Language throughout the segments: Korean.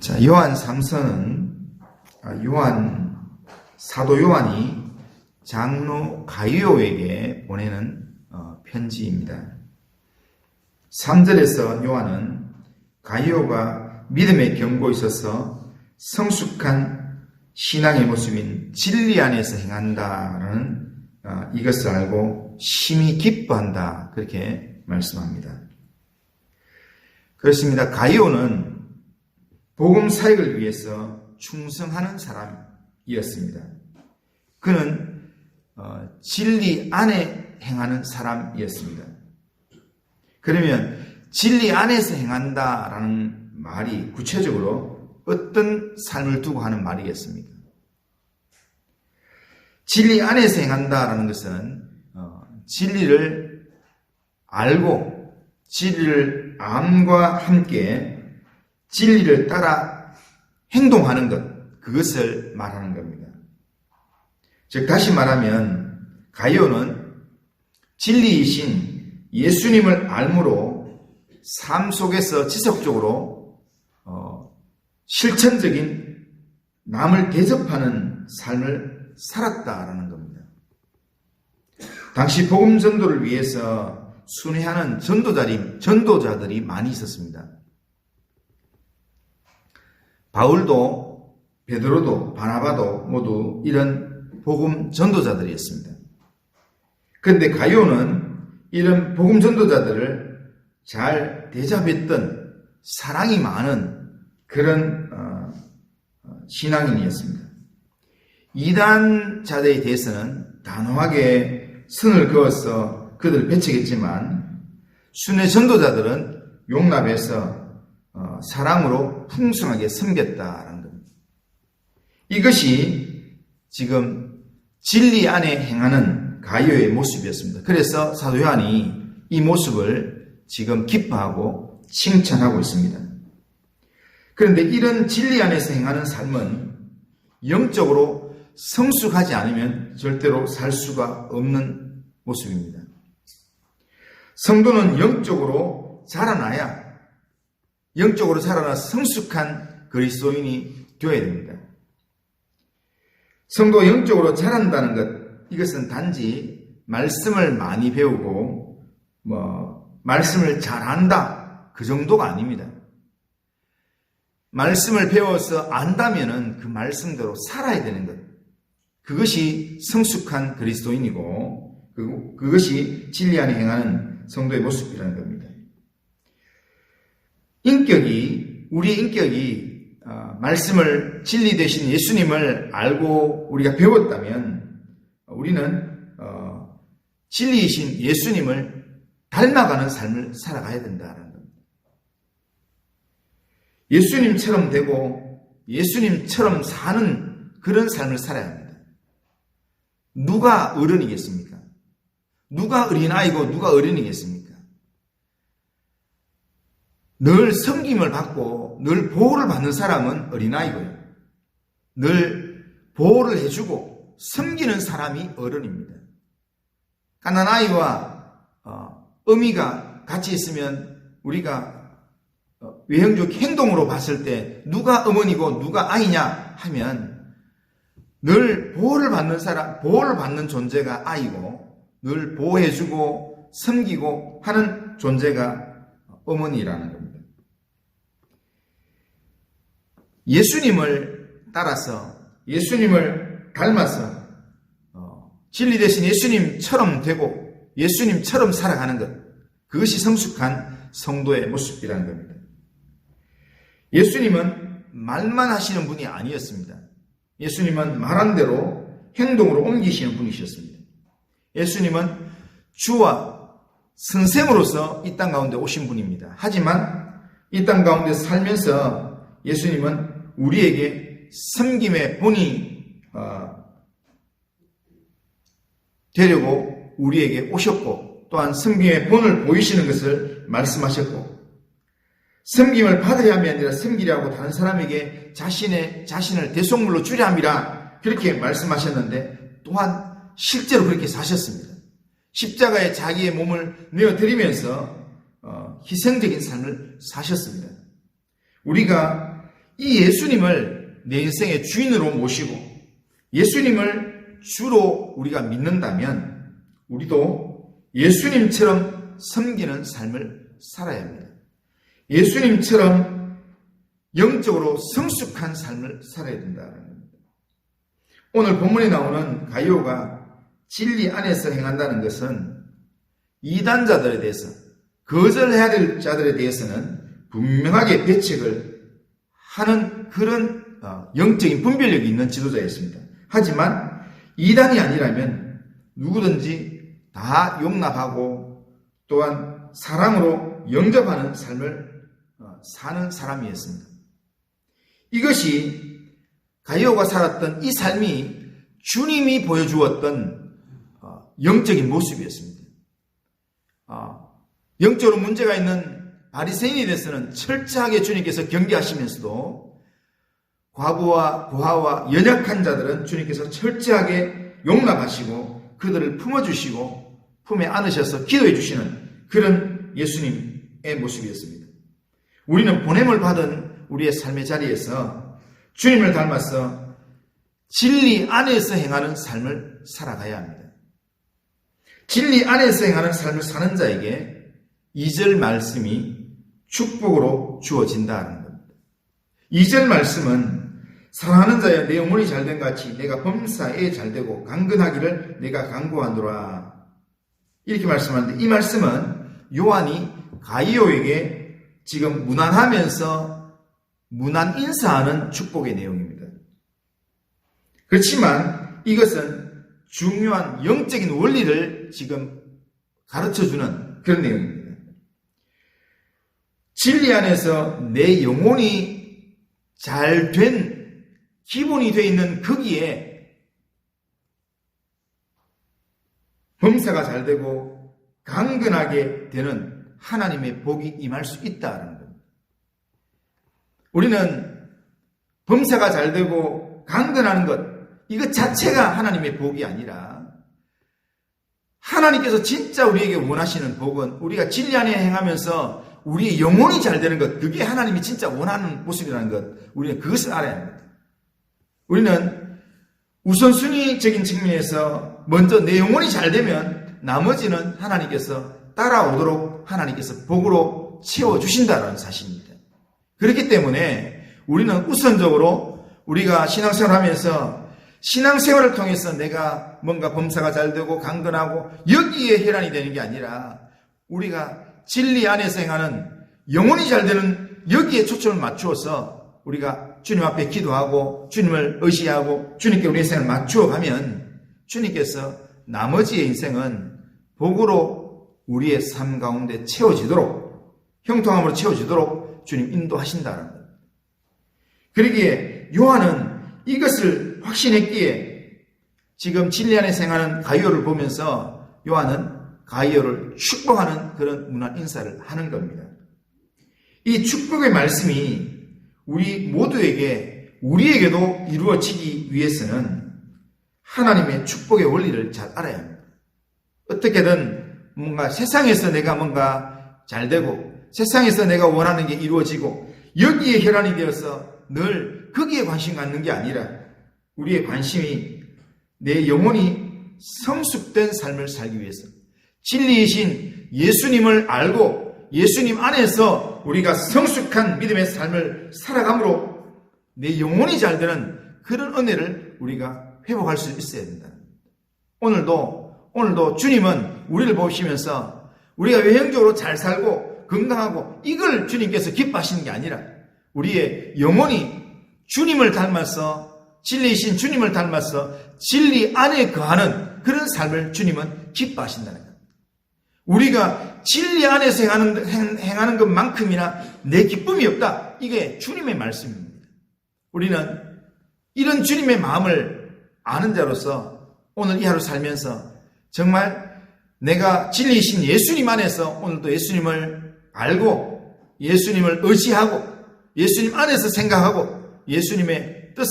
자, 요한 3서는 아, 요한 사도 요한이 장로 가이오에게 보내는 어, 편지입니다. 3절에서 요한은 가이오가 믿음의 경고에 있어서 성숙한 신앙의 모습인 진리 안에서 행한다라는 어, 이것을 알고 심히 기뻐한다 그렇게 말씀합니다. 그렇습니다. 가이오는 복음 사역을 위해서 충성하는 사람이었습니다. 그는 어, 진리 안에 행하는 사람이었습니다. 그러면 진리 안에서 행한다라는 말이 구체적으로 어떤 삶을 두고 하는 말이겠습니까? 진리 안에서 행한다라는 것은 어, 진리를 알고 진리를 암과 함께 진리를 따라 행동하는 것 그것을 말하는 겁니다. 즉 다시 말하면 가이오는 진리이신 예수님을 알므로 삶 속에서 지속적으로 어, 실천적인 남을 대접하는 삶을 살았다라는 겁니다. 당시 복음 전도를 위해서 순회하는 전도자리, 전도자들이 많이 있었습니다. 바울도 베드로도 바나바도 모두 이런 복음 전도자들이었습니다. 그런데 가요는 이런 복음 전도자들을 잘 대접했던 사랑이 많은 그런 어, 신앙인이었습니다. 이단 자들에 대해서는 단호하게 선을 그어서 그들을 배척했지만 순회 전도자들은 용납해서 어, 사랑으로 풍성하게 섬겼다라는 겁니다. 이것이 지금 진리 안에 행하는 가요의 모습이었습니다. 그래서 사도 요한이 이 모습을 지금 기뻐하고 칭찬하고 있습니다. 그런데 이런 진리 안에서 행하는 삶은 영적으로 성숙하지 않으면 절대로 살 수가 없는 모습입니다. 성도는 영적으로 자라나야 영적으로 자라나 성숙한 그리스도인이 되어야 됩니다. 성도 영적으로 자란다는 것 이것은 단지 말씀을 많이 배우고 뭐 말씀을 잘한다 그 정도가 아닙니다. 말씀을 배워서 안다면은 그 말씀대로 살아야 되는 것. 그것이 성숙한 그리스도인이고 그것이 진리 안에 행하는 성도의 모습이라는 겁니다. 인격이 우리의 인격이 말씀을 진리 되신 예수님을 알고 우리가 배웠다면 우리는 어, 진리이신 예수님을 닮아가는 삶을 살아가야 된다는 겁니다. 예수님처럼 되고 예수님처럼 사는 그런 삶을 살아야 합니다. 누가 어른이겠습니까? 누가 어린아이고 누가 어른이겠습니까? 늘 섬김을 받고 늘 보호를 받는 사람은 어린아이고요. 늘 보호를 해주고 섬기는 사람이 어른입니다. 가난아이와 어, 어미가 같이 있으면 우리가 어, 외형적 행동으로 봤을 때 누가 어머니고 누가 아이냐 하면 늘 보호를 받는 사람, 보호를 받는 존재가 아이고 늘 보호해주고 섬기고 하는 존재가 어머니라는 겁니다. 예수님을 따라서 예수님을 닮아서 어, 진리 대신 예수님처럼 되고 예수님처럼 살아가는 것 그것이 성숙한 성도의 모습이라는 겁니다. 예수님은 말만 하시는 분이 아니었습니다. 예수님은 말한 대로 행동으로 옮기시는 분이셨습니다. 예수님은 주와 선생으로서 이 땅 가운데 오신 분입니다. 하지만 이 땅 가운데 살면서 예수님은 우리에게 섬김의 본이 어, 되려고 우리에게 오셨고 또한 섬김의 본을 보이시는 것을 말씀하셨고 섬김을 받으려 함이 아니라 섬기려고 다른 사람에게 자신의 자신을 대속물로 주려 함이라 그렇게 말씀하셨는데 또한 실제로 그렇게 사셨습니다. 십자가에 자기의 몸을 내어 드리면서 어, 희생적인 삶을 사셨습니다. 우리가 이 예수님을 내 인생의 주인으로 모시고 예수님을 주로 우리가 믿는다면 우리도 예수님처럼 섬기는 삶을 살아야 합니다. 예수님처럼 영적으로 성숙한 삶을 살아야 된다는 겁니다. 오늘 본문에 나오는 가이오가 진리 안에서 행한다는 것은 이단자들에 대해서 거절해야 될 자들에 대해서는 분명하게 배척을 하는 그런 어, 영적인 분별력이 있는 지도자였습니다. 하지만 이단이 아니라면 누구든지 다 용납하고 또한 사랑으로 영접하는 삶을 어, 사는 사람이었습니다. 이것이 가이오가 살았던 이 삶이 주님이 보여주었던 어, 영적인 모습이었습니다. 영적으로 문제가 있는 바리새인에 대해서는 철저하게 주님께서 경계하시면서도 과부와 부하와 연약한 자들은 주님께서 철저하게 용납하시고 그들을 품어주시고 품에 안으셔서 기도해 주시는 그런 예수님의 모습이었습니다. 우리는 보냄을 받은 우리의 삶의 자리에서 주님을 닮아서 진리 안에서 행하는 삶을 살아가야 합니다. 진리 안에서 행하는 삶을 사는 자에게 2절 말씀이 축복으로 주어진다는 겁니다. 2절 말씀은 사랑하는 자여 내 영혼이 잘된 같이 내가 범사에 잘되고 강건하기를 내가 강구하노라. 이렇게 말씀하는데 이 말씀은 요한이 가이오에게 지금 무난하면서 무난 인사하는 축복의 내용입니다. 그렇지만 이것은 중요한 영적인 원리를 지금 가르쳐 주는 그런 내용입니다. 진리 안에서 내 영혼이 잘 된 기본이 되어 있는 거기에 범사가 잘 되고 강건하게 되는 하나님의 복이 임할 수 있다는 겁니다. 우리는 범사가 잘 되고 강건하는 것, 이것 자체가 하나님의 복이 아니라 하나님께서 진짜 우리에게 원하시는 복은 우리가 진리 안에 행하면서 우리의 영혼이 잘 되는 것, 그게 하나님이 진짜 원하는 모습이라는 것, 우리는 그것을 알아야 합니다. 우리는 우선순위적인 측면에서 먼저 내 영혼이 잘 되면 나머지는 하나님께서 따라오도록 하나님께서 복으로 채워주신다는 사실입니다. 그렇기 때문에 우리는 우선적으로 우리가 신앙생활 하면서 신앙생활을 통해서 내가 뭔가 범사가 잘 되고 강건하고 여기에 혈안이 되는 게 아니라 우리가 진리 안에서 행하는 영혼이 잘 되는 여기에 초점을 맞추어서 우리가 주님 앞에 기도하고 주님을 의지하고 주님께 우리 인생을 맞추어 가면 주님께서 나머지의 인생은 복으로 우리의 삶 가운데 채워지도록 형통함으로 채워지도록 주님 인도하신다는 것. 그러기에 요한은 이것을 확신했기에 지금 진리 안에 생하는 가이오를 보면서 요한은 가이오를 축복하는 그런 문화 인사를 하는 겁니다. 이 축복의 말씀이 우리 모두에게 우리에게도 이루어지기 위해서는 하나님의 축복의 원리를 잘 알아야 합니다. 어떻게든 뭔가 세상에서 내가 뭔가 잘 되고 세상에서 내가 원하는 게 이루어지고 여기에 혈안이 되어서 늘 거기에 관심 갖는 게 아니라 우리의 관심이 내 영혼이 성숙된 삶을 살기 위해서 진리이신 예수님을 알고 예수님 안에서 우리가 성숙한 믿음의 삶을 살아감으로 내 영혼이 잘 되는 그런 은혜를 우리가 회복할 수 있어야 된다. 오늘도 오늘도 주님은 우리를 보시면서 우리가 외형적으로 잘 살고 건강하고 이걸 주님께서 기뻐하시는 게 아니라 우리의 영혼이 주님을 닮아서 진리이신 주님을 닮아서 진리 안에 거하는 그런 삶을 주님은 기뻐하신다는 것. 우리가 진리 안에서 행하는, 행하는 것만큼이나 내 기쁨이 없다. 이게 주님의 말씀입니다. 우리는 이런 주님의 마음을 아는 자로서 오늘 이 하루 살면서 정말 내가 진리이신 예수님 안에서 오늘도 예수님을 알고 예수님을 의지하고 예수님 안에서 생각하고 예수님의 뜻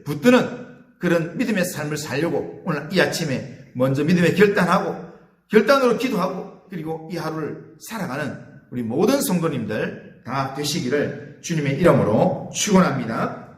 을 붙드는 그런 믿음의 삶을 살려고 오늘 이 아침에 먼저 믿음의 결단하고 결단으로 기도하고 그리고 이 하루를 살아가는 우리 모든 성도님들 다 되시기를 주님의 이름으로 축원합니다.